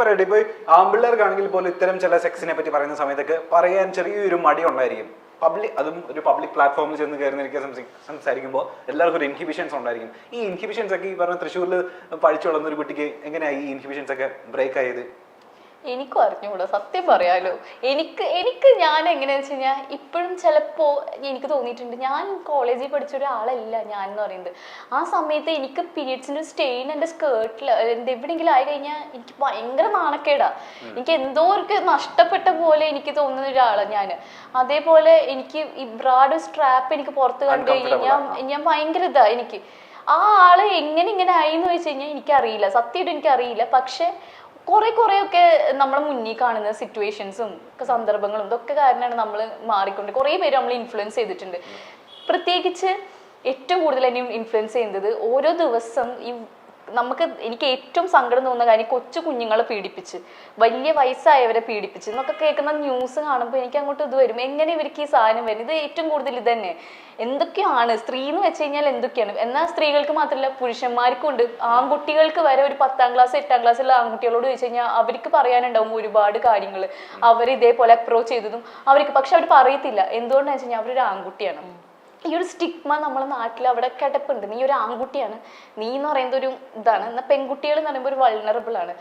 പറയട്ടെ ഇപ്പോൾ ആമ്പിള്ളേർക്കാണെങ്കിൽ പോലും ഇത്തരം ചില സെക്സിനെ പറ്റി പറയുന്ന സമയത്തൊക്കെ പറയാൻ ചെറിയൊരു മടി ഉണ്ടായിരിക്കും. പബ്ലിക് അതും ഒരു പബ്ലിക് പ്ലാറ്റ്ഫോമിൽ ചെന്ന് കയറുന്നിരിക്കുക സംസാരിക്കുമ്പോൾ എല്ലാവർക്കും ഒരു ഇൻഹിബിഷൻസ് ഉണ്ടായിരിക്കും. ഈ ഇൻഹിബിഷൻസ് ഒക്കെ ഈ പറഞ്ഞ തൃശ്ശൂരിൽ പഠിച്ചു വളർന്ന ഒരു കുട്ടിക്ക് എങ്ങനെയാ ഈ ഇൻഹിബിഷൻസ് ഒക്കെ ബ്രേക്ക് ആയത്? എനിക്കും അറിഞ്ഞുകൂടാ. സത്യം പറയാലോ. എനിക്ക് എനിക്ക് ഞാൻ എങ്ങനെയാന്ന് വെച്ച് കഴിഞ്ഞാൽ ഇപ്പോഴും ചിലപ്പോ എനിക്ക് തോന്നിയിട്ടുണ്ട് ഞാൻ കോളേജിൽ പഠിച്ച ഒരാളല്ല ഞാൻ എന്ന് പറയുന്നത്. ആ സമയത്ത് എനിക്ക് പീരിയഡ്സിന്റെ സ്റ്റെയിൻ എന്റെ സ്കേർട്ടിൽ എവിടെയെങ്കിലും ആയി കഴിഞ്ഞാൽ എനിക്ക് ഭയങ്കര നാണക്കേടാ. എനിക്ക് എന്തോ ഒരു നഷ്ടപ്പെട്ട പോലെ എനിക്ക് തോന്നുന്ന ഒരാളാണ് ഞാൻ അതേപോലെ എനിക്ക് ഈ ബ്രാഡ് സ്ട്രാപ്പ് എനിക്ക് പുറത്ത് കണ്ടു കഴിഞ്ഞാൽ ഞാൻ ഭയങ്കര ഇതാ എനിക്ക്. ആ ആൾ എങ്ങനെ ഇങ്ങനെ ആയി എന്ന് വെച്ച് കഴിഞ്ഞാൽ എനിക്കറിയില്ല. സത്യമായിട്ട് എനിക്കറിയില്ല. പക്ഷെ കുറെ കുറെ ഒക്കെ നമ്മളെ മുന്നിൽ കാണുന്ന സിറ്റുവേഷൻസും സന്ദർഭങ്ങളും ഇതൊക്കെ കാരണമാണ് നമ്മൾ മാറിക്കൊണ്ട് കുറേ പേര് നമ്മൾ ഇൻഫ്ലുവൻസ് ചെയ്തിട്ടുണ്ട്. പ്രത്യേകിച്ച് ഏറ്റവും കൂടുതൽ എന്നെ ഇൻഫ്ലുവൻസ് ചെയ്യുന്നത് ഓരോ ദിവസം ഈ നമുക്ക് എനിക്ക് ഏറ്റവും സങ്കടം തോന്നുന്ന കാര്യം കൊച്ചു കുഞ്ഞുങ്ങളെ പീഡിപ്പിച്ച് വലിയ വയസ്സായവരെ പീഡിപ്പിച്ച് എന്നൊക്കെ കേൾക്കുന്ന ന്യൂസ് കാണുമ്പോൾ എനിക്ക് അങ്ങോട്ട് ഇത് വരും. എങ്ങനെ ഇവർക്ക് ഈ സാധനം വരും? ഇത് ഏറ്റവും കൂടുതൽ ഇത് തന്നെ. എന്തൊക്കെയാണ്? സ്ത്രീ എന്ന് വെച്ച് കഴിഞ്ഞാൽ എന്തൊക്കെയാണ്? എന്നാൽ സ്ത്രീകൾക്ക് മാത്രമല്ല പുരുഷന്മാർക്കും ഉണ്ട്. ആൺകുട്ടികൾക്ക് വരെ ഒരു പത്താം ക്ലാസ് എട്ടാം ക്ലാസ്സുള്ള ആൺകുട്ടികളോട് ചോദിച്ചു കഴിഞ്ഞാൽ അവർക്ക് പറയാനുണ്ടാവും ഒരുപാട് കാര്യങ്ങൾ അവർ ഇതേപോലെ അപ്രോച്ച് ചെയ്തതും അവർക്ക് പക്ഷെ അവർ പറയത്തില്ല. എന്തുകൊണ്ടാണെന്ന് വെച്ച് കഴിഞ്ഞാൽ അവരൊരു ആൺകുട്ടിയാണ്. ഈ ഒരു സ്റ്റിഗ്മ നമ്മളെ നാട്ടിൽ അവിടെ കിടപ്പുണ്ട്. നീ ഒരു ആൺകുട്ടിയാണ്. നീ എന്ന് പറയുന്നത് ഒരു ഇതാണ്. എന്നാൽ പെൺകുട്ടികൾ എന്ന് പറയുമ്പോൾ ഒരു വൾണറബിൾ ആണ്.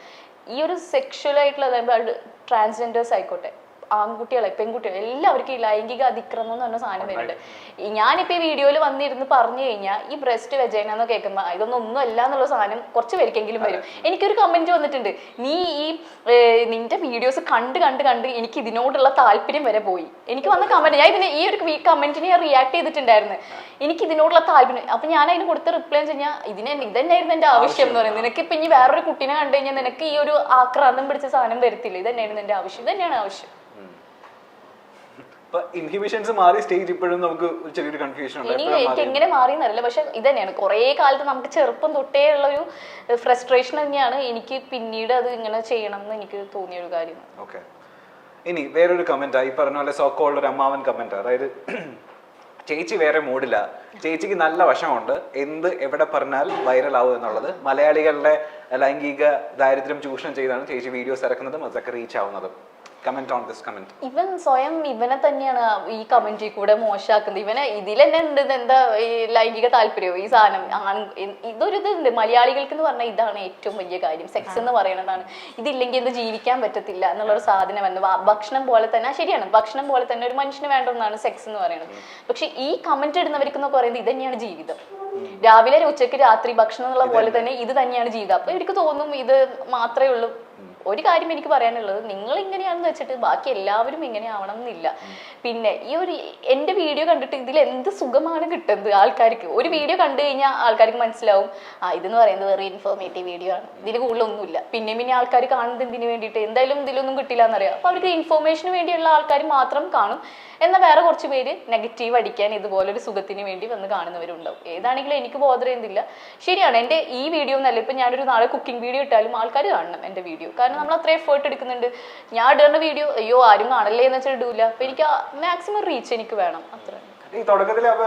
ഈ ഒരു സെക്ഷൽ ആയിട്ടുള്ള അതായത് ട്രാൻസ്ജെൻഡേഴ്സ് ആയിക്കോട്ടെ. ആൺകുട്ടികളെ പെൺകുട്ടികളെ എല്ലാവർക്കും ഈ ലൈംഗിക അതിക്രമം എന്ന് പറഞ്ഞ സാധനം വരുന്നുണ്ട്. ഞാനിപ്പോ ഈ വീഡിയോയിൽ വന്നിരുന്ന് പറഞ്ഞു കഴിഞ്ഞാൽ ഈ ബ്രസ്റ്റ് വെജൈന എന്ന് കേൾക്കുമ്പോൾ ഇതൊന്നും ഒന്നും അല്ല എന്നുള്ള സാധനം കുറച്ച് പേർക്കെങ്കിലും വരും. എനിക്കൊരു കമന്റ് വന്നിട്ടുണ്ട്. നീ ഈ നിന്റെ വീഡിയോസ് കണ്ട് കണ്ട് കണ്ട് എനിക്ക് ഇതിനോടുള്ള താല്പര്യം വരെ പോയി. എനിക്ക് വന്ന കമന്റ് ഞാൻ ഇതിന് ഈ ഒരു കമന്റിന് ഞാൻ റിയാക്ട് ചെയ്തിട്ടുണ്ടായിരുന്നു. എനിക്ക് ഇതിനോടുള്ള താല്പര്യം അപ്പൊ ഞാൻ അതിന് കൊടുത്ത റിപ്ലൈ എന്ന് വെച്ചാൽ ഇതിനെ ഇതന്നെയായിരുന്നു എന്റെ ആവശ്യം എന്ന് പറയുന്നത്. നിനക്ക് ഇപ്പൊ ഇനി വേറൊരു കുട്ടീനെ കണ്ടു കഴിഞ്ഞാൽ നിനക്ക് ഈ ഒരു ആക്രാന്തം പിടിച്ച സാധനം വരത്തില്ല. ഇതന്നെയായിരുന്നു എന്റെ ആവശ്യം. ഇതന്നെയാണ് ആവശ്യം. ഇൻഹിബിഷൻസ് മാറി സ്റ്റേജ് ഇപ്പോഴും നമുക്ക് ചെറിയൊരു കൺഫ്യൂഷൻ ഉണ്ട്. ഇനി എനിക്ക്? എങ്ങനെ മാറി എന്നറിയില്ല പക്ഷെ ഇത് തന്നെയാണ് കുറേ കാലത്ത് നമുക്ക് ചെറുപ്പം തൊട്ടേ ഉള്ള ഒരു ഫ്രസ്ട്രേഷൻ തന്നെയാണ്. എനിക്ക് പിന്നീട് അത് ഇങ്ങനെ ചെയ്യണം എന്ന് എനിക്ക് തോന്നിയ ഒരു കാര്യം. ഓക്കെ ഇനി വേറൊരു കമന്റ് ഈ പറഞ്ഞ പോലെ സോക്കോളുടെ ഒരു അമ്മാവൻ കമന്റ് അതായത് ചേച്ചി വേറെ മൂടില്ല ചേച്ചിക്ക് നല്ല വശമുണ്ട്. എന്ത് എവിടെ പറഞ്ഞാൽ വൈറൽ ആവും എന്നുള്ളത്. മലയാളികളുടെ ലൈംഗിക ദാരിദ്ര്യം ചൂഷണം ചെയ്താണ് ചേച്ചി വീഡിയോസ് ഇറക്കുന്നതും അതൊക്കെ റീച്ച് ആവുന്നതും. കമന്റ് ഓൺ ദിസ് കമന്റ് ഇവൻ സ്വയം ഇവനെ തന്നെയാണ് ഈ കമന്റിൽ കൂടെ മോശമാക്കുന്നത്. ഇവനെ ഇതിൽ തന്നെ ഉണ്ട് എന്താ ഈ ലൈംഗിക താല്പര്യവും ഈ സാധനം ഇതൊരു ഇതുണ്ട്. മലയാളികൾക്ക് എന്ന് പറഞ്ഞാൽ ഇതാണ് ഏറ്റവും വലിയ കാര്യം. സെക്സ് എന്ന് പറയുന്നതാണ്. ഇതില്ലെങ്കിൽ എന്ത് ജീവിക്കാൻ പറ്റത്തില്ല എന്നുള്ളൊരു സാധനം എന്ന്. ഭക്ഷണം പോലെ തന്നെ ശരിയാണ്. ഭക്ഷണം പോലെ തന്നെ ഒരു മനുഷ്യന് വേണ്ട ഒന്നാണ് സെക്സ് എന്ന് പറയുന്നത്. പക്ഷെ ഈ കമന്റ് ഇടുന്നവർക്ക് എന്ന് പറയുന്നത് ഇത് തന്നെയാണ് ജീവിതം. രാവിലെ ഉച്ചയ്ക്ക് രാത്രി ഭക്ഷണം എന്നുള്ള പോലെ തന്നെ. ഇത് തന്നെയാണ് ജീവിതം. അപ്പൊ എനിക്ക് തോന്നും ഇത് മാത്രമേ ഉള്ളൂ. ഒരു കാര്യം എനിക്ക് പറയാനുള്ളത് നിങ്ങൾ ഇങ്ങനെയാണെന്ന് വെച്ചിട്ട് ബാക്കി എല്ലാവരും ഇങ്ങനെ ആവണം എന്നില്ല പിന്നെ ഈ ഒരു എന്റെ വീഡിയോ കണ്ടിട്ട് ഇതിൽ എന്ത് സുഖമാണ് കിട്ടുന്നത് ആൾക്കാർക്ക്? ഒരു വീഡിയോ കണ്ടു കഴിഞ്ഞാൽ ആൾക്കാർക്ക് മനസ്സിലാവും ആ ഇതെന്ന് പറയുന്നത് വെറും ഇൻഫോർമേറ്റീവ് വീഡിയോ ആണ്. ഇതിന് കൂടുതലൊന്നുമില്ല. പിന്നെ പിന്നെ ആൾക്കാർ കാണുന്നത് എന്തിനു വേണ്ടിയിട്ട്? എന്തായാലും ഇതിലൊന്നും കിട്ടില്ല എന്നറിയാം അപ്പോൾ അവർക്ക് ഇൻഫോർമേഷന് വേണ്ടിയുള്ള ആൾക്കാർ മാത്രം കാണും. എന്നാൽ വേറെ കുറച്ച് പേര് നെഗറ്റീവ് അടിക്കാൻ ഇതുപോലൊരു സുഖത്തിന് വേണ്ടി വന്ന് കാണുന്നവരുണ്ടാവും. ഏതാണെങ്കിലും എനിക്ക് ബോധം ചെയ്യുന്നില്ല ശരിയാണ് എന്റെ ഈ വീഡിയോ എന്നല്ല ഇപ്പം ഞാനൊരു നാളെ കുക്കിംഗ് വീഡിയോ ഇട്ടാലും ആൾക്കാർ കാണണം എന്റെ വീഡിയോ കാരണം നമ്മൾ അത്ര എഫേർട്ട് എടുക്കുന്നുണ്ട്. ഞാൻ ഇടുന്ന വീഡിയോ അയ്യോ ആരും കാണല്ലേ എന്ന് വെച്ചാൽ ഇടൂല. അപ്പം എനിക്ക് മാക്സിമം റീച്ച് എനിക്ക് വേണം. അത്ര. ഈ തുടക്കത്തിൽ അപ്പൊ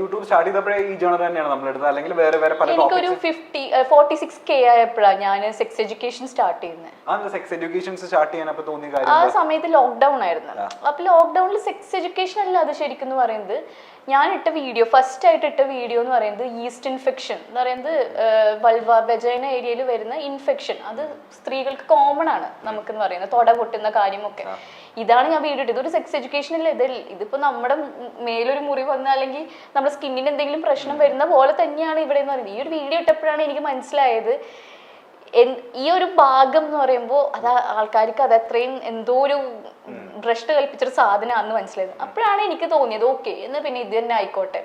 യൂട്യൂബ് സ്റ്റാർട്ട് ചെയ്തപ്പോഴേ ഈ ജേണർ തന്നെയാണ് നമ്മൾ എടുത്തത്. അല്ലെങ്കിൽ വേറെ വേറെ പല എനിക്കൊരു ഫിഫ്റ്റി ഫോർട്ടി സിക്സ് കെ ആയപ്പോഴാണ് ഞാൻ സെക്സ് എഡ്യൂക്കേഷൻ സ്റ്റാർട്ട് ചെയ്യുന്നത് ആ സെക്സ് എഡ്യൂക്കേഷൻസ് സ്റ്റാർട്ട് ചെയ്യാൻ അപ്പൊ തോന്നിയ ആ സമയത്ത് ലോക്ക്ഡൗൺ ആയിരുന്നു. അപ്പൊ ലോക്ക്ഡൌണിൽ സെക്സ് എഡ്യൂക്കേഷൻ അല്ല അത് ശരിക്കും എന്ന് പറയുന്നത്. ഞാൻ ഇട്ട വീഡിയോ ഫസ്റ്റ് ആയിട്ട് ഇട്ട വീഡിയോ എന്ന് പറയുന്നത് ഈസ്റ്റ് ഇൻഫെക്ഷൻ എന്ന് പറയുന്നത് വൾവ ബജൈന ഏരിയയിൽ വരുന്ന ഇൻഫെക്ഷൻ അത് സ്ത്രീകൾക്ക് കോമൺ ആണ് നമുക്കെന്ന് പറയുന്നത്. തൊട പൊട്ടുന്ന കാര്യമൊക്കെ. ഇതാണ് ഞാൻ വീഡിയോ ഇട്ടത്. ഒരു സെക്സ് എഡ്യൂക്കേഷൻ ഇല്ല ഇത് ഇതിപ്പോ നമ്മുടെ മേലൊരു മുറി വന്ന അല്ലെങ്കിൽ നമ്മുടെ സ്കിന്നിന് എന്തെങ്കിലും പ്രശ്നം വരുന്ന പോലെ തന്നെയാണ് ഇവിടെ എന്ന് പറയുന്നത്. ഈ ഒരു വീഡിയോ ഇട്ടപ്പോഴാണ് എനിക്ക് മനസ്സിലായത്. ഈ ഒരു ഭാഗം എന്ന് പറയുമ്പോൾ അത് ആൾക്കാർക്ക് അത് അത്രയും എന്തോ ഒരു ഭ്രഷ്ട് കൽപ്പിച്ചൊരു സാധനമാണെന്ന് മനസ്സിലായത്. അപ്പോഴാണ് എനിക്ക് തോന്നിയത് ഓക്കെ എന്ന് പിന്നെ ഇത് തന്നെ ആയിക്കോട്ടെ.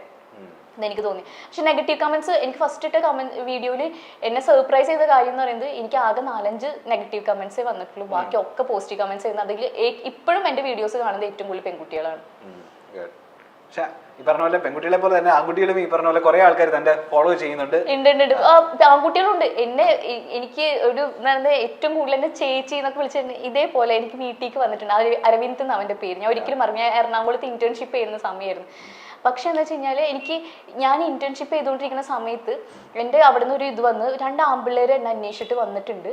എന്നെനിക്ക് തോന്നി. പക്ഷെ നെഗറ്റീവ് കമൻസ് എനിക്ക് ഫസ്റ്റ് ഇട്ട കമന്റ് വീഡിയോയിൽ എന്നെ സർപ്രൈസ് ചെയ്ത കാര്യം എന്ന് പറയുന്നത് എനിക്ക് ആകെ നാലഞ്ച് നെഗറ്റീവ് കമന്റ്സേ വന്നിട്ടുള്ളൂ. ബാക്കി ഒക്കെ പോസിറ്റീവ് കമന്റ്സ് ചെയ്യുന്നത് അതിൽ ഇപ്പോഴും എന്റെ വീഡിയോസ് കാണുന്നത് ഏറ്റവും കൂടുതൽ പെൺകുട്ടികളാണ്. പക്ഷെ ഈ പറഞ്ഞ പോലെ പെൺകുട്ടികളെ പോലെ തന്നെ ആൺകുട്ടികളും ഈ പറഞ്ഞ പോലെ കുറെ ആൾക്കാർ തന്നെ ഫോളോ ചെയ്യുന്നുണ്ട്. ആൺകുട്ടികളുണ്ട്. എന്നെ എനിക്ക് ഒരു ഏറ്റവും കൂടുതൽ എന്നെ ചേച്ചി എന്നൊക്കെ വിളിച്ചിട്ട് ഇതേപോലെ എനിക്ക് വീട്ടിലേക്ക് വന്നിട്ടുണ്ട്. അരവിന്ദ് എന്ന് അവന്റെ പേര്. ഞാൻ ഒരിക്കലും അറിഞ്ഞ എറണാകുളത്ത് ഇന്റേൺഷിപ്പ് ചെയ്യുന്ന സമയമായിരുന്നു. പക്ഷെ എന്താ വെച്ച് കഴിഞ്ഞാൽ എനിക്ക് ഞാൻ ഇന്റേൺഷിപ്പ് ചെയ്തുകൊണ്ടിരിക്കുന്ന സമയത്ത് എന്റെ അവിടെ നിന്ന് ഒരു ഇത് വന്ന് രണ്ട് ആമ്പിള്ളേർ എന്നെ അന്വേഷിച്ചിട്ട് വന്നിട്ടുണ്ട്.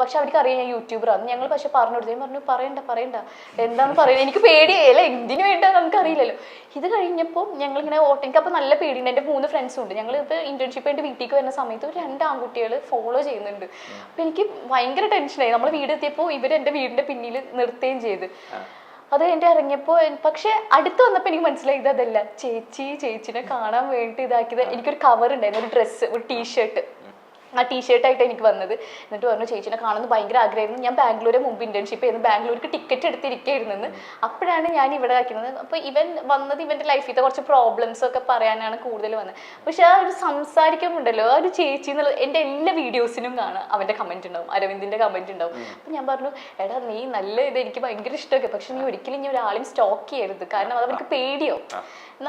പക്ഷെ അവർക്ക് അറിയാം ഞാൻ യൂട്യൂബറാണ് ഞങ്ങൾ പക്ഷെ പറഞ്ഞു കൊടുത്തു ഞാൻ പറഞ്ഞു പറയണ്ട പറയണ്ട. എന്താന്ന് പറയുന്നത് എനിക്ക് പേടിയായില്ല എന്തിനു വേണ്ട നമുക്കറിയില്ലല്ലോ ഇത് കഴിഞ്ഞപ്പോൾ ഞങ്ങളിങ്ങനെ ഓട്ടോ എനിക്ക് അപ്പോൾ നല്ല പേടിയുണ്ട്. എന്റെ മൂന്ന് ഫ്രണ്ട്സും ഉണ്ട്. ഞങ്ങൾ ഇത് ഇന്റേൺഷിപ്പ് ആയിട്ട് വീട്ടിലേക്ക് വരുന്ന സമയത്ത് ഒരു രണ്ട് ആൺകുട്ടികൾ ഫോളോ ചെയ്യുന്നുണ്ട്. അപ്പോൾ എനിക്ക് ഭയങ്കര ടെൻഷനായി നമ്മൾ വീട് എത്തിയപ്പോൾ ഇവർ എന്റെ വീടിന്റെ പിന്നിൽ നിർത്തുകയും ചെയ്ത്. അത് എന്റെ ഇറങ്ങിയപ്പോൾ പക്ഷെ അടുത്ത് വന്നപ്പോൾ എനിക്ക് മനസ്സിലായി ഇതല്ല ചേച്ചി ചേച്ചിനെ കാണാൻ വേണ്ടി ഇതാക്കിയത്. എനിക്കൊരു കവർ ഉണ്ടായിരുന്നു ഒരു ഡ്രസ്സ് ഒരു ടീഷർട്ട് ആ ടീഷർട്ടായിട്ട് എനിക്ക് വന്നത്. എന്നിട്ട് പറഞ്ഞു ചേച്ചിനെ കാണുന്നത് ഭയങ്കര ആഗ്രഹമായിരുന്നു. ഞാൻ ബാംഗ്ലൂരെ മുമ്പ് ഇന്റേൺഷിപ്പ് ചെയ്യുന്നു ബാംഗ്ലൂർക്ക് ടിക്കറ്റ് എടുത്തിരിക്കുകയായിരുന്നു അപ്പോഴാണ് ഞാൻ ഇവിടെ ആക്കുന്നത് അപ്പോൾ ഇവൻ വന്നത് ഇവന്റെ ലൈഫിലത്തെ കുറച്ച് പ്രോബ്ലംസ് ഒക്കെ പറയാനാണ് കൂടുതൽ വന്നത്. പക്ഷെ ആ ഒരു സംസാരിക്കുമ്പോണ്ടല്ലോ ആ ഒരു ചേച്ചി എന്നുള്ളത് എന്റെ എല്ലാ വീഡിയോസിനും കാണാം. അവന്റെ കമന്റ് ഉണ്ടാവും. അരവിന്ദിന്റെ കമന്റ് ഉണ്ടാവും. അപ്പം ഞാൻ പറഞ്ഞു എടാ നീ നല്ല ഇത് എനിക്ക് ഭയങ്കര ഇഷ്ടമൊക്കെ. പക്ഷെ നീ ഒരിക്കലും ഇനി ഒരാളെയും സ്റ്റോക്ക് ചെയ്യരുത്. കാരണം അത് അവർക്ക് പേടിയോ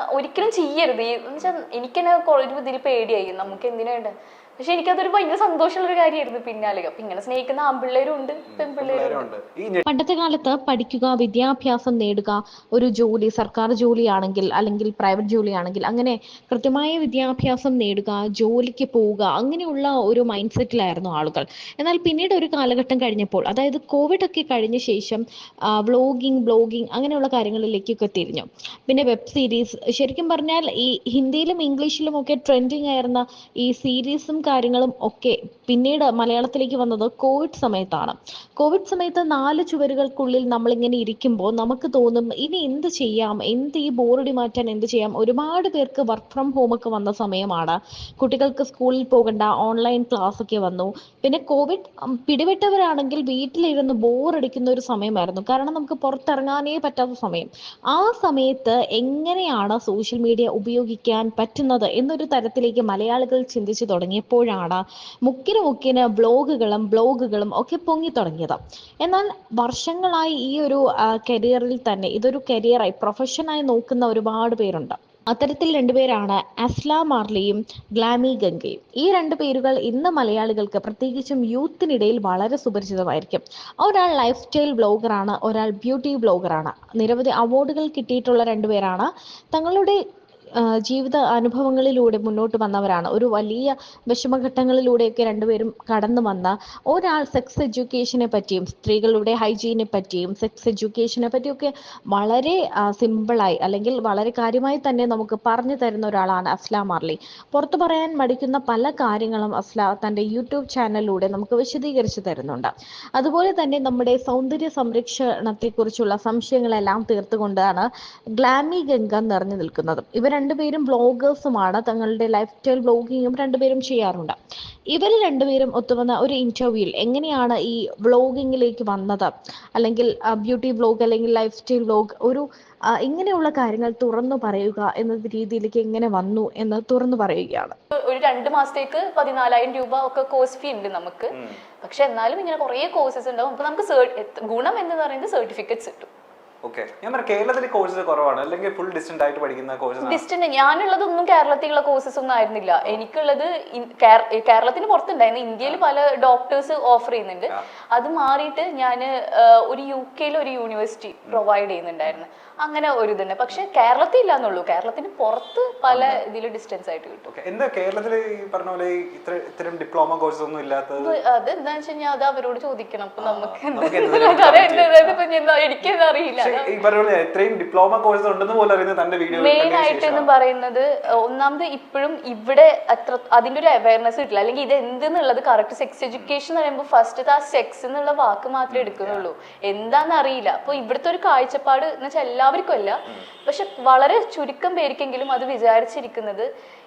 ഒരിക്കലും ചെയ്യരുത്. ഈ- എന്ന് വെച്ചാൽ എനിക്കെന്നെ ഒരു ഇതിൽ പേടിയായി. നമുക്ക് എന്തിനാ വേണ്ട പക്ഷെ എനിക്കതൊരു ഭയങ്കര സന്തോഷമുള്ള ഒരു കാര്യമായിരുന്നു പിന്നാലെ അപ്പൊ ഇങ്ങനെ സ്നേഹിക്കുന്ന ആൺപിള്ളേരും ഉണ്ട് പെൺപിള്ളേരും ഉണ്ട് പണ്ടത്തെ കാലത്ത് പഠിക്കുക വിദ്യാഭ്യാസം നേടുക ഒരു ജോലി സർക്കാർ ജോലിയാണെങ്കിൽ അല്ലെങ്കിൽ പ്രൈവറ്റ് ജോലിയാണെങ്കിൽ അങ്ങനെ കൃത്യമായ വിദ്യാഭ്യാസം നേടുക ജോലിക്ക് പോവുക അങ്ങനെയുള്ള ഒരു മൈൻഡ് സെറ്റിലായിരുന്നു ആളുകൾ. എന്നാൽ പിന്നീട് ഒരു കാലഘട്ടം കഴിഞ്ഞപ്പോൾ അതായത് കോവിഡ് ഒക്കെ കഴിഞ്ഞ ശേഷം വ്ളോഗിങ് ബ്ലോഗിങ് അങ്ങനെയുള്ള കാര്യങ്ങളിലേക്കൊക്കെ തിരിഞ്ഞു. പിന്നെ വെബ് സീരീസ് ശരിക്കും പറഞ്ഞാൽ ഈ ഹിന്ദിയിലും ഇംഗ്ലീഷിലും ഒക്കെ ട്രെൻഡിങ് ആയിരുന്ന ഈ സീരീസും കാര്യങ്ങളും ഒക്കെ പിന്നീട് മലയാളത്തിലേക്ക് വന്നത് കോവിഡ് സമയത്താണ്. കോവിഡ് സമയത്ത് നാല് ചുവരുകൾക്കുള്ളിൽ നമ്മളിങ്ങനെ ഇരിക്കുമ്പോൾ നമുക്ക് തോന്നും ഇനി എന്ത് ചെയ്യാം? എന്ത് ഈ ബോറടി മാറ്റാൻ എന്ത് ചെയ്യാം? ഒരുപാട് പേർക്ക് വർക്ക് ഫ്രം ഹോം ഒക്കെ വന്ന സമയമാണ്. കുട്ടികൾക്ക് സ്കൂളിൽ പോകണ്ട ഓൺലൈൻ ക്ലാസ് ഒക്കെ വന്നു. പിന്നെ കോവിഡ് പിടിപെട്ടവരാണെങ്കിൽ വീട്ടിലിരുന്ന് ബോറടിക്കുന്ന ഒരു സമയമായിരുന്നു. കാരണം നമുക്ക് പുറത്തിറങ്ങാനേ പറ്റാത്ത സമയം. ആ സമയത്ത് എങ്ങനെയാണ് സോഷ്യൽ മീഡിയ ഉപയോഗിക്കാൻ പറ്റുന്നത് എന്നൊരു തരത്തിലേക്ക് മലയാളികൾ ചിന്തിച്ചു തുടങ്ങിയപ്പോഴാണ് മുക്കിന് മുക്കിന് ബ്ലോഗുകളും ബ്ലോഗുകളും ഒക്കെ പൊങ്ങി തുടങ്ങിയത്. എന്നാൽ വർഷങ്ങളായി ഈ ഒരു കരിയറിൽ തന്നെ ഇതൊരു കരിയറായി പ്രൊഫഷനായി നോക്കുന്ന ഒരുപാട് പേരുണ്ട്. അത്തരത്തിൽ രണ്ടുപേരാണ് അസ്ല മാർലിയും ഗ്ലാമി ഗംഗയും. ഈ രണ്ട് പേരുകൾ ഇന്ന് മലയാളികൾക്ക് പ്രത്യേകിച്ചും യൂത്തിനിടയിൽ വളരെ സുപരിചിതമായിരിക്കും. ഒരാൾ ലൈഫ് സ്റ്റൈൽ ബ്ലോഗറാണ് ഒരാൾ ബ്യൂട്ടി ബ്ലോഗറാണ് നിരവധി അവാർഡുകൾ കിട്ടിയിട്ടുള്ള രണ്ടുപേരാണ് തങ്ങളുടെ ജീവിത അനുഭവങ്ങളിലൂടെ മുന്നോട്ട് വന്നവരാണ്. ഒരു വലിയ വിഷമഘട്ടങ്ങളിലൂടെയൊക്കെ രണ്ടുപേരും കടന്നു വന്ന ഒരാൾ സെക്സ് എഡ്യൂക്കേഷനെ പറ്റിയും സ്ത്രീകളുടെ ഹൈജീനെ പറ്റിയും സെക്സ് എഡ്യൂക്കേഷനെ പറ്റിയൊക്കെ വളരെ സിമ്പിളായി അല്ലെങ്കിൽ വളരെ കാര്യമായി തന്നെ നമുക്ക് പറഞ്ഞു തരുന്ന ഒരാളാണ് അസ്ല മാർലി. പുറത്തു പറയാൻ മടിക്കുന്ന പല കാര്യങ്ങളും അസ്ല തന്റെ യൂട്യൂബ് ചാനലിലൂടെ നമുക്ക് വിശദീകരിച്ചു തരുന്നുണ്ട്. അതുപോലെ തന്നെ നമ്മുടെ സൗന്ദര്യ സംരക്ഷണത്തെക്കുറിച്ചുള്ള സംശയങ്ങളെല്ലാം തീർത്തുകൊണ്ടാണ് ഗ്ലാമി ഗംഗ നിറഞ്ഞു നിൽക്കുന്നത്. ഇവർ രണ്ടുപേരും ബ്ലോഗേഴ്സുമാണ് തങ്ങളുടെ ലൈഫ് സ്റ്റൈൽ ബ്ലോഗിങ്ങും രണ്ടുപേരും ചെയ്യാറുണ്ട്. ഇവർ രണ്ടുപേരും ഒത്തുവന്ന ഒരു ഇന്റർവ്യൂവിൽ എങ്ങനെയാണ് ഈ വ്ളോഗിങ്ങിലേക്ക് വന്നത്? അല്ലെങ്കിൽ ബ്യൂട്ടി വ്ളോഗ് അല്ലെങ്കിൽ ലൈഫ് സ്റ്റൈൽ വ്ളോഗ് ഒരു ഇങ്ങനെയുള്ള കാര്യങ്ങൾ തുറന്നു പറയുക എന്ന രീതിയിലേക്ക് എങ്ങനെ വന്നു എന്ന് തുറന്നു പറയുകയാണ്. ഒരു രണ്ട് മാസത്തേക്ക് പതിനാലായിരം രൂപ ഒക്കെ കോഴ്സ് ഫീ ഉണ്ട് നമുക്ക്. പക്ഷെ എന്നാലും ഇങ്ങനെ കുറേ കോഴ്സസ് ഉണ്ടാവും. അപ്പൊ നമുക്ക് ഗുണം എന്ന് പറയുന്നത് സർട്ടിഫിക്കറ്റ്സ് കിട്ടും. ഓക്കെ ഞാൻ പറയാം കേരളത്തിൽ കോഴ്സസ് കുറവാണ്. അല്ലെങ്കിൽ ഫുൾ ഡിസ്റ്റന്റ് ആയിട്ട് പഠിക്കുന്ന കോഴ്സസ് ഡിസ്റ്റന്റ് ഞാനുള്ളതൊന്നും കേരളത്തിലുള്ള കോഴ്സസ് ഒന്നും ആയിരുന്നില്ല. എനിക്കുള്ളത് കേരളത്തിന് പുറത്തുണ്ടായിരുന്നു. ഇന്ത്യയിൽ പല ഡോക്ടേഴ്സ് ഓഫർ ചെയ്യുന്നുണ്ട്. അത് മാറിയിട്ട് ഞാൻ ഒരു യു കെയിൽ ഒരു യൂണിവേഴ്സിറ്റി പ്രൊവൈഡ് ചെയ്യുന്നുണ്ടായിരുന്നു. അങ്ങനെ ഒരു ഇതുണ്ട്. പക്ഷെ കേരളത്തിൽ ഇല്ലാന്നുള്ളൂ കേരളത്തിന് പുറത്ത് പല ഇതിൽ ഡിസ്റ്റൻസ് ആയിട്ട് കിട്ടും. എന്താ കേരളത്തിൽ ഈ പറഞ്ഞ പോലെ ഇത്ര ഇത്തരം ഡിപ്ലോമ കോഴ്സ് ഒന്നും ഇല്ലാത്തത്? അത് എന്താണെന്ന് എന്താന്ന് വെച്ച് കഴിഞ്ഞാൽ അത് അവരോട് ചോദിക്കണം. അപ്പൊ നമുക്ക് എന്താ എന്താ- എനിക്കത് അറിയില്ല. ഈ പറഞ്ഞ പോലെ ഇത്രയും ഡിപ്ലോമ കോഴ്സ് ഉണ്ടെന്ന് പോലും അറിയുന്നത് തന്റെ വീഡിയോ മെയിൻ ആയിട്ട് എന്ന് പറയുന്നത് ഒന്നാമത് ഇപ്പോഴും ഇവിടെ അത്ര അതിന്റെ ഒരു അവയർനെസ് കിട്ടില്ല. അല്ലെങ്കിൽ ഇത് എന്തെന്നുള്ളത് കറക്റ്റ് സെക്സ് എഡ്യൂക്കേഷൻ എന്ന് പറയുമ്പോൾ ഫസ്റ്റ് ആ സെക്സ് എന്നുള്ള വാക്ക് മാത്രമേ എടുക്കുന്നുള്ളൂ. എന്താന്ന് അറിയില്ല. അപ്പൊ ഇവിടുത്തെ ഒരു കാഴ്ചപ്പാട് എന്ന് വെച്ചാൽ എല്ലാവർക്കും അല്ല പക്ഷെ വളരെ ചുരുക്കം പേർക്കെങ്കിലും അത് വിചാരിച്ചിരിക്കുന്നത്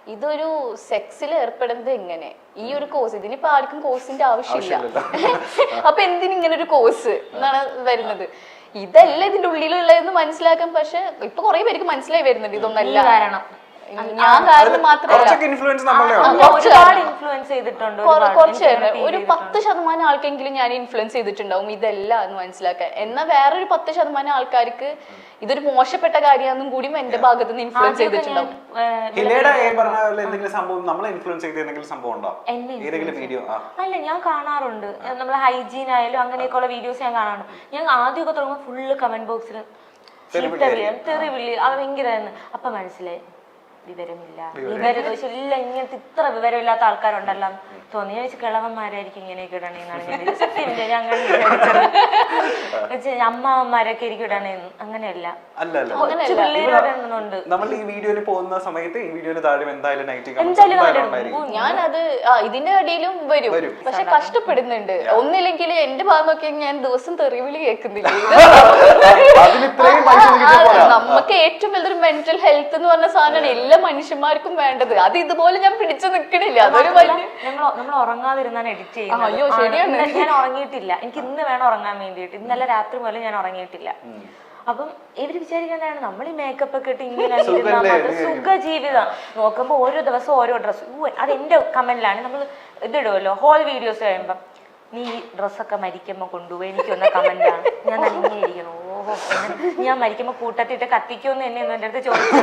ഇതൊരു സെക്സിൽ ഏർപ്പെടുന്നത് എങ്ങനെ? ഈ ഒരു കോഴ്സ് ഇതിനിപ്പോ ആർക്കും കോഴ്സിന്റെ ആവശ്യമില്ല. അപ്പൊ എന്തിന് ഇങ്ങനെ ഒരു കോഴ്സ് എന്നാണ് വരുന്നത്? ഇതല്ല ഇതിന്റെ ഉള്ളിലുള്ളതെന്ന് മനസ്സിലാക്കാൻ പക്ഷെ ഇപ്പൊ കുറെ പേർക്ക് മനസ്സിലായി വരുന്നുണ്ട് ഇതൊന്നല്ല. കാരണം. ഞാൻ കാരണം കുറച്ചൊക്കെ ഇൻഫ്ലുവൻസ് നമ്മളുടെ ഒരുപാട് ഇൻഫ്ലുവൻസ് ചെയ്തിട്ടുണ്ട്. ഒരുപാട്. കുറച്ച് ഒരു feel പത്ത് ശതമാനം ആൾക്കെങ്കിലും ഞാൻ ഇൻഫ്ലുവൻസ് ചെയ്തിട്ടുണ്ടാവും. ഇതല്ല എന്ന് മനസ്സിലാക്കാൻ. എന്നാൽ വേറൊരു പത്ത് ശതമാനം ആൾക്കാർക്ക് ഇതൊരു മോശപ്പെട്ട കാര്യമാണെന്നും കൂടി എന്റെ ഭാഗത്ത് നിന്ന് ഇൻഫ്ലുവൻസ് ആദ്യമൊക്കെ ഞാൻ, ചെയ്തിട്ടുണ്ടാവും. ഏഹ്, ഹിലയുടെ ഈ പറഞ്ഞ പോലെ എന്തെങ്കിലും സംഭവം നമ്മളെ ഇൻഫ്ലുവൻസ് ചെയ്ത എന്തെങ്കിലും സംഭവം ഉണ്ടോ? എന്നെ ഏതെങ്കിലും വീഡിയോ ആ. അല്ല ഞാൻ കാണാറുണ്ട്. നമ്മൾ ഹൈജീൻ ആയാലും അങ്ങനെയൊക്കെയുള്ള വീഡിയോസ് ഞാൻ കാണാറുണ്ട്. ഞാൻ ആദ്യമൊക്കെ തുടങ്ങുമ്പോൾ ഫുള്ള് കമന്റ് ബോക്സിൽ തെറി വിളി അത് ഭയങ്കര അപ്പൊ മനസ്സിലായി. വിവരമില്ല. വിവരദോഷം ഇല്ല ഇങ്ങനത്തെ ഇത്ര വിവരമില്ലാത്ത ആൾക്കാരുണ്ടല്ലോ. തോന്നി ചോദിച്ചു കിളവന്മാരായിരിക്കും ഇങ്ങനെയൊക്കെ ഇടണേന്നാണ് ഞാൻ. സത്യമില്ല ഞാൻ അങ്ങനെ വിചാരിച്ചത്. അമ്മാവന്മാരൊക്കെ ആയിരിക്കും ഇടണേന്ന് അങ്ങനെയല്ല. കൊച്ചു നമ്മൾ ഈ വീഡിയോയിൽ പോകുന്ന സമയത്ത് ഈ വീഡിയോയിൽ താഴെ എന്തായാലും നൈറ്റ് എന്തായാലും വരും. ഉണ്ടായിരിക്കും. ഞാനത് ഇതിന്റെ അടിയിലും വരും. പക്ഷെ കഷ്ടപ്പെടുന്നുണ്ട്. ഒന്നില്ലെങ്കിൽ എന്റെ ഭാഗം നോക്കി ഞാൻ ദിവസം തെറിവിളി കേൾക്കുന്നില്ല. നമുക്ക് ഏറ്റവും വലിയൊരു മെന്റൽ ഹെൽത്ത് എന്ന് പറഞ്ഞ സാധനമാണ് എല്ലാ മനുഷ്യന്മാർക്കും വേണ്ടത്. അത് ഇതുപോലെ ഞാൻ പിടിച്ചു നിൽക്കണില്ല. അതൊരു വലിയ ഞങ്ങൾ നമ്മൾ ഉറങ്ങാതിരുന്നാണ് എഡിറ്റ് ചെയ്യുന്നത് ശരിയാണ്. ഞാൻ ഉറങ്ങിയിട്ടില്ല. എനിക്ക് ഇന്ന് വേണം ഉറങ്ങാൻ വേണ്ടിയിട്ട്. ഇന്നലെ രാത്രി മുതൽ ഞാൻ ഉറങ്ങിയിട്ടില്ല. അപ്പം ഇവർ വിചാരിക്കുന്നതാണ് നമ്മൾ ഈ മേക്കപ്പ് ഒക്കെ ഇട്ട് ഇങ്ങനെ സുഖ ജീവിതം നോക്കുമ്പോ ഓരോ ദിവസം ഓരോ ഡ്രസ്സ് അത് എന്റെ കമന്റിലാണ് നമ്മൾ ഇതിടുമല്ലോ ഹോൾ വീഡിയോസ് കഴിയുമ്പം നീ ഈ ഡ്രസ്സൊക്കെ മരിക്കുമ്പോ കൊണ്ടുപോയി. എനിക്കൊന്ന കമന്റാണ് ഞാൻ നല്ല ഞാൻ മരിക്കുമ്പോ കൂട്ടത്തിട്ട് കത്തിക്കുമെന്ന് എന്നെ ഒന്ന് എന്റെ അടുത്ത് ചോദിച്ചു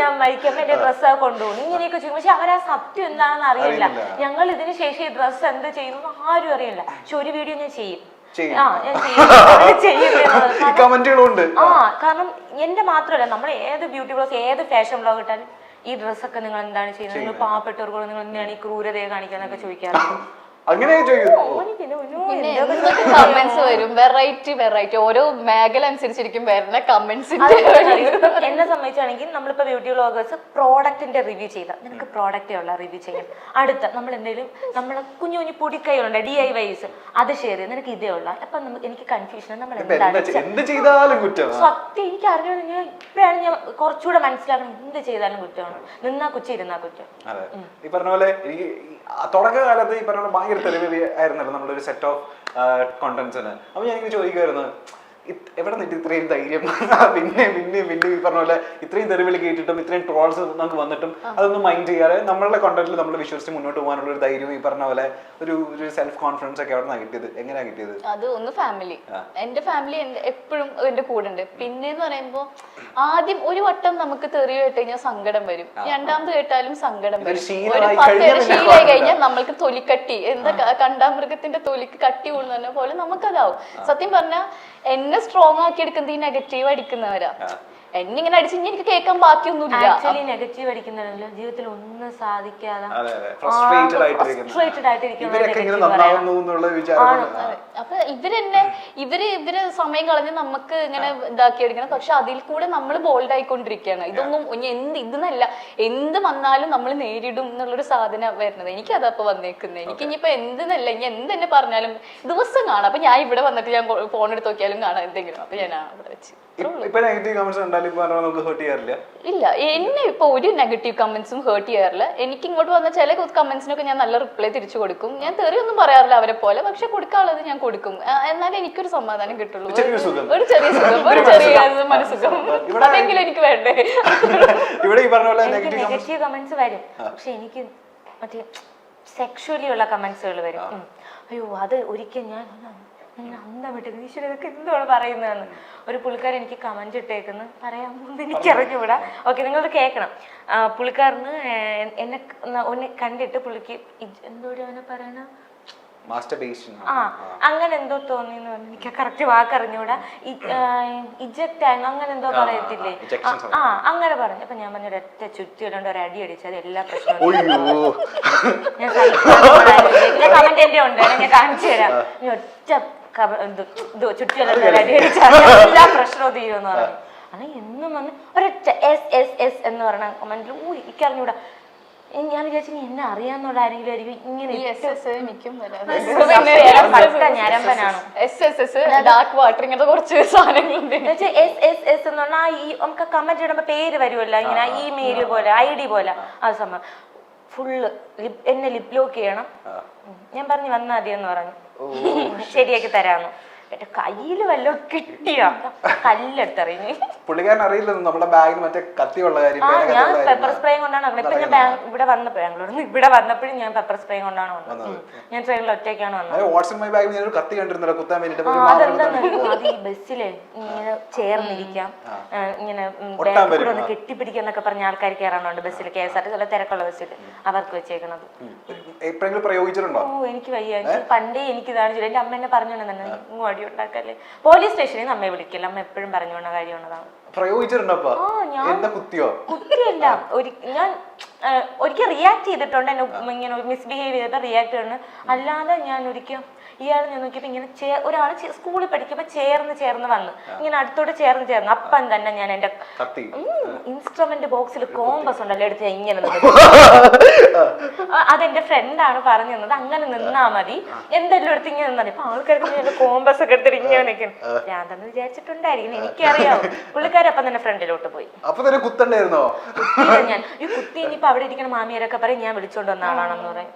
ഞാൻ മരിക്കുമ്പോ എന്റെ ഡ്രസ്സ് കൊണ്ടുപോകും. ഇങ്ങനെയൊക്കെ ചോദിക്കും. പക്ഷെ അവരാ സത്യം എന്താണെന്ന് അറിയില്ല. ഞങ്ങൾ ഇതിന് ശേഷം ഈ ഡ്രസ്സ് എന്ത് ചെയ്യുന്നു ആരും അറിയില്ല. പക്ഷെ ഒരു വീഡിയോ ഞാൻ ചെയ്യും. ആ കാരണം എന്റെ മാത്രമല്ല നമ്മൾ ഏത് ബ്യൂട്ടി ബ്ലോഗ് ഏത് ഫാഷൻ ബ്ലോഗ് ഇട്ടാലും ഈ ഡ്രസ്സൊക്കെ നിങ്ങൾ എന്താണ് ചെയ്യുന്നത്? നിങ്ങൾ പാവപ്പെട്ടവർക്ക് നിങ്ങൾ എന്താണ് ഈ ക്രൂരതയെ കാണിക്കാന്നൊക്കെ ചോദിക്കാറുണ്ട്. അങ്ങനെ കമന്റ്സ് വരും? വെറൈറ്റി വെറൈറ്റി ഓരോ മേഖല അനുസരിച്ചിരിക്കും വരുന്ന കമന്റ്സിന്റെ എന്നെ സംബന്ധിച്ചാണെങ്കിൽ നമ്മളിപ്പോ ബ്യൂട്ടി ബ്ലോഗേഴ്സ് പ്രോഡക്റ്റിന്റെ റിവ്യൂ ചെയ്ത. നിനക്ക് പ്രോഡക്റ്റേ ഉള്ള റിവ്യൂ ചെയ്യും. അടുത്ത നമ്മൾ എന്തെങ്കിലും നമ്മളെ കുഞ്ഞു കുഞ്ഞു പൊടിക്കൈകളുണ്ട് ഡി ഐ വൈസ് അത് ഷെയർ ചെയ്യും. നിനക്ക് ഇതേ ഉള്ള. അപ്പൊ നമുക്ക് എനിക്ക് കൺഫ്യൂഷൻ നമ്മൾ എന്താണ് എന്താ എന്ത് ചെയ്താലും കുറ്റം സത്യം എനിക്ക് അറിഞ്ഞു ഞാൻ ഇപ്പോഴാണ് ഞാൻ കുറച്ചുകൂടെ മനസ്സിലാക്കണം. എന്ത് ചെയ്താലും കുറ്റമാണ് നിന്നാ കുറ്റം ഇരുന്നാ കുറ്റം. അതെ. ഈ പറഞ്ഞ പോലെ ഈ തുടക്കകാലത്ത് ഈ പറഞ്ഞ പോലെ ഭയങ്കര തെളിവ് ആയിരുന്നല്ലോ നമ്മുടെ ഒരു സെറ്റ് ഓഫ് കോണ്ടന്റ്സിന് അപ്പൊ ഞാനിങ്ങനെ ചോദിക്കുമായിരുന്നു എവിടെ നിന്നിട്ട് ഇത്രയും ധൈര്യം പിന്നെ പിന്നെ പിന്നെ ഈ പറഞ്ഞ പോലെ ഇത്രയും തെറിവിളി കേട്ടിട്ടും ഇത്രയും ട്രോൾസ് നമുക്ക് വന്നിട്ടും അതൊന്നും മൈൻഡ് ചെയ്യാതെ നമ്മളുടെ കോണ്ടന്റിൽ നമ്മൾ വിശ്വസിച്ച് മുന്നോട്ട് പോകാനുള്ള ഒരു ധൈര്യം ഈ പറഞ്ഞ പോലെ ഒരു ഒരു സെൽഫ് കോൺഫിഡൻസ് ഒക്കെ അവിടെ നിന്ന് കിട്ടിയത്. എങ്ങനെയാ കിട്ടിയത്? അത് ഒന്ന് ഫാമിലി എന്റെ ഫാമിലി എപ്പോഴും എന്റെ കൂടെ ഉണ്ട്. പിന്നെ എന്ന് പറയുമ്പോ ആദ്യം ഒരു വട്ടം നമുക്ക് തെറി കേട്ട് കഴിഞ്ഞാൽ സങ്കടം വരും. രണ്ടാമത് കേട്ടാലും സങ്കടം വരും. ഒരു പത്ത് ശീലമായി കഴിഞ്ഞാൽ നമ്മൾക്ക് തൊലിക്കട്ടി. എന്താ കണ്ടാമൃഗത്തിന്റെ തൊലിക്ക് കട്ടി കൂടുന്ന പോലെ നമുക്കതാവും. സത്യം പറഞ്ഞാൽ എന്നെ സ്ട്രോങ് ആക്കി എടുക്കുന്നത് ഈ നെഗറ്റീവ് അടിക്കുന്നവരാ എന്നെ ഇങ്ങനെ അടിച്ച് ഇനി എനിക്ക് കേൾക്കാൻ ബാക്കിയൊന്നുമില്ല. ആക്ച്വലി നെഗറ്റീവ് അടിക്കുന്നില്ല ജീവിതത്തിൽ ഒന്നും സാധിക്കാതെ അതെ അതെ. ഫ്രസ്ട്രേറ്റഡ് ആയിട്ടിരിക്കുന്നു. അപ്പൊ ഇവരെന്നെ ഇവർ ഇവർ സമയം കളഞ്ഞ് നമുക്ക് ഇങ്ങനെ ഇതാക്കി എടുക്കണം പക്ഷെ അതിൽ കൂടെ നമ്മൾ ബോൾഡ് ആയിക്കൊണ്ടിരിക്കുകയാണ്. ഇതൊന്നും ഇനി എന്ത് ഇതെന്നല്ല. എന്ത് വന്നാലും നമ്മൾ നേരിടും എന്നുള്ളൊരു സാധനം വരുന്നത്. എനിക്ക് അപ്പൊ വന്നേക്കുന്നത് എനിക്ക് ഇനിയിപ്പോ എന്തെന്നല്ല. ഇനി എന്ത് തന്നെ പറഞ്ഞാലും ദിവസം കാണാം. അപ്പൊ ഞാൻ ഇവിടെ വന്നിട്ട് ഞാൻ ഫോൺ എടുത്ത് നോക്കിയാലും കാണാം എന്തെങ്കിലും. അപ്പൊ ഞാൻ അവിടെ വെച്ച്. ഇപ്പൊ നെഗറ്റീവ് കമന്റ്സ് പറഞ്ഞാൽ നമുക്ക് ഹേർട്ട് ചെയ്യാറില്ല? ഇല്ല എന്നെ ഇപ്പൊ ഒരു നെഗറ്റീവ് കമന്റ്സും ഹേർട്ട് ചെയ്യാറില്ല. എനിക്ക് ഇങ്ങോട്ട് വന്ന ചില കമന്റ്സിനൊക്കെ ഞാൻ നല്ല റിപ്ലൈ തിരിച്ചു കൊടുക്കും. ഞാൻ തെറിയൊന്നും പറയാറില്ല അവരെ പോലെ പക്ഷെ കൊടുക്കാനുള്ളത് ഞാൻ കൊടുക്കും. ആ, എന്നാലേ എനിക്കൊരു സമാധാനം കിട്ടുള്ളൂ. സുഖം. ഒരു ചെറിയ സുഖം. ഒരു ചെറിയ മനസ്സുഖം. ഇവിടെ- അതെങ്കിലും എനിക്ക് വേണ്ടേ? ഇവിടെ ഈ പറഞ്ഞ പോലെ എനിക്ക് നെഗറ്റീവ് നെഗറ്റീവ് കമന്റ്സ് വരും. പക്ഷെ എനിക്ക് മറ്റേ സെക്ഷുവലി ഉള്ള കമന്റ്സുകൾ വരും. ഉം. അയ്യോ അത് ഒരിക്കൽ ഞാൻ ഞാൻ അന്തം വിട്ടത് ഈശ്വര ഇതൊക്കെ എന്താണ് പറയുന്നതെന്ന്? ഒരു പുള്ളിക്കാരൻ എനിക്ക് കമന്റ് ഇട്ടേക്കുന്നു. പറയാമെന്ന് എനിക്ക് അറിഞ്ഞുകൂടാ. ഓക്കെ നിങ്ങളത് കേൾക്കണം. പുള്ളിക്കാരന് എന്നെ ഒന്നെ കണ്ടിട്ട് പുള്ളിക്ക് ഇജ്- അവനെ പറയണ? ആ അങ്ങനെ എന്തോ തോന്നി എനിക്ക് കറക്റ്റ് വാക്കറിഞ്ഞൂടാ ഇജക്റ്റ് ആയിരുന്നു. അങ്ങനെ എന്തോ പറയത്തില്ലേ? ആ, അങ്ങനെ പറഞ്ഞു. അപ്പൊ ഞാൻ പറഞ്ഞു ഒരൊറ്റ ചുറ്റിയിടേണ്ട ഒരു അടി അടിച്ചത് എല്ലാ പ്രശ്നവും ഞാൻ കമന്റ് എന്റെ ഉണ്ട്? ഞാൻ കാണിച്ചു തരാം. ഒറ്റ ഇത് ചുറ്റിയിടേണ്ട അടിച്ചാൽ എല്ലാ പ്രശ്നവും തീരുമെന്ന് പറഞ്ഞു. അങ്ങനെ എന്നും വന്ന് ഒരൊറ്റ എസ് എസ് എസ് എന്ന് പറഞ്ഞ കമന്റിൽ ഊ എനിക്കറിഞ്ഞൂടാ ഞാൻ വിചാരിച്ചു എന്നെ അറിയാന്നുള്ള ആരെങ്കിലും ആയിരിക്കും ഇങ്ങനെ ഈ എസ് എസ് എനിക്കും പട്ട ഞരമ്പനാണ്. Yes yes yes dark water ഇങ്ങനത്തെ കുറച്ച് സാധനങ്ങളുണ്ട് എസ് എസ് എസ് എന്ന് പറഞ്ഞാൽ ഈ നമുക്ക് കമന്റ് ഇടുമ്പോ പേര് വരുമല്ലോ ഇങ്ങനെ ഇമെയിൽ പോലെ ഐ ഡി പോലെ. ആ. സംഭവം ഫുള്ള് എന്നെ ലിപ് ലോക്ക് ചെയ്യണം. ഞാൻ പറഞ്ഞു വന്നാ മതി എന്ന് പറഞ്ഞു. ശരിയാക്കി തരാന്ന്. എന്റെ കയ്യിൽ വല്ലോ കിട്ടിയോ? കല്ലെടുത്തെറിഞ്ഞ്. പുള്ളിക്കാരൻ അറിയില്ലെന്ന് നമ്മുടെ ബാഗിൽ മറ്റേ കത്തിയുള്ള കാര്യം ആ ഞാൻ പെപ്പർ. സ്പ്രേയും കൊണ്ടാണ്. വന്നത് ഇപ്പൊ ഞാൻ ബാ- ഇവിടെ വന്നപ്പോ ബാംഗ്ലൂരിൽ നിന്ന് ഇവിടെ വന്നപ്പോഴും ഞാൻ പെപ്പർ സ്പ്രേയും കൊണ്ടാണ് വന്നത്. ഉം. ഞാൻ ട്രെയിനിൽ ഒറ്റയ്ക്കാണ് വന്നത്. അതെ മൈ ബാഗിൽ ഞാനൊരു കത്തി കണ്ടിരുന്നല്ലോ കുത്താൻ വേണ്ടിട്ട് ആ? അത് ഈ ബസ്സിലെ ഇങ്ങനെ ചേർന്നിരിക്കാം. ആ, ഇങ്ങനെ ഉം, ഒട്ടാൻ back കൂടെ വരും, ഒന്ന് ആ. കെട്ടിപ്പിടിക്കാന്നൊക്കെ പറഞ്ഞ ആൾക്കാർ കയറാനുണ്ട് ബസ്സിൽ കെ എസ് ആർ ടി തിരക്കുള്ള ബസ്സിൽ അവർക്ക് വെച്ചേക്കണത്. എപ്പോഴെങ്കിലും പ്രയോഗിച്ചിട്ടുണ്ടോ? ഓ എനിക്ക് വയ്യ. എനിക്ക് പണ്ടേ എനിക്ക് ഇതാണ് ചെയ്തത് എന്റെ അമ്മ എന്നെ പറഞ്ഞോണ്ടെന്നെ ഇങ്ങും അടി ഉണ്ടാക്കല്ലേ? പോലീസ് സ്റ്റേഷനിൽ നിന്ന് അമ്മയെ വിളിക്കില്ല അമ്മ എപ്പോഴും പറഞ്ഞോണ്ട കാര്യമുള്ളതാണ് പ്രയോഗിച്ചിട്ടുണ്ടപ്പാ. ആ, ഞാൻ- എന്നെ കുത്തിയോ? കുത്തിയല്ല. ഒരു ഞാൻ ഒരിക്കൽ റിയാക്ട് ചെയ്തിട്ടുണ്ട്. എന്നെ ഇങ്ങനെ മിസ്ബിഹേവ് ചെയ്തിട്ട് റിയാക്ട് ചെയ്തിട്ടുണ്ട് അല്ലാതെ ഞാൻ ഒരിക്കൽ ഇയാൾ ഞാൻ നോക്കിയപ്പോൾ ഇങ്ങനെ ചേ- ഒരാൾ സ്കൂളിൽ പഠിക്കുമ്പോ ചേർന്ന് ചേർന്ന് വന്ന്. ഇങ്ങനെ അടുത്തോട്ട് ചേർന്ന് ചേർന്ന്. അപ്പം തന്നെ ഞാൻ കത്തി. ഇൻസ്ട്രുമെന്റ് ബോക്സിൽ കോമ്പസ് ഉണ്ടല്ലോ എടുത്ത് ഞാൻ ഇങ്ങനെ അതെന്റെ ഫ്രണ്ടാണ് പറഞ്ഞു തന്നത്. അങ്ങനെ നിന്നാ മതി. എന്തെല്ലാം എടുത്ത് ഇങ്ങനെ നിന്നാ മതി. ഇപ്പൊ ആൾക്കാർക്ക് കോമ്പസ് ഒക്കെ എടുത്തിട്ട് ഇങ്ങനെ നിൽക്കണം ഞാൻ തന്നെ വിചാരിച്ചിട്ടുണ്ടായിരിക്കും എനിക്കറിയാം പുള്ളിക്കാരപ്പം തന്നെ ഫ്രണ്ടിലോട്ട് പോയി. അപ്പൊ തന്നെ കുത്തണ്ടായിരുന്നോ? ഞാൻ ഈ കുത്തി ഇനിയിപ്പോ അവിടെ ഇരിക്കുന്ന മാമിയരൊക്കെ പറയും ഞാൻ വിളിച്ചോണ്ട് വന്ന ആളാണെന്ന് പറയും.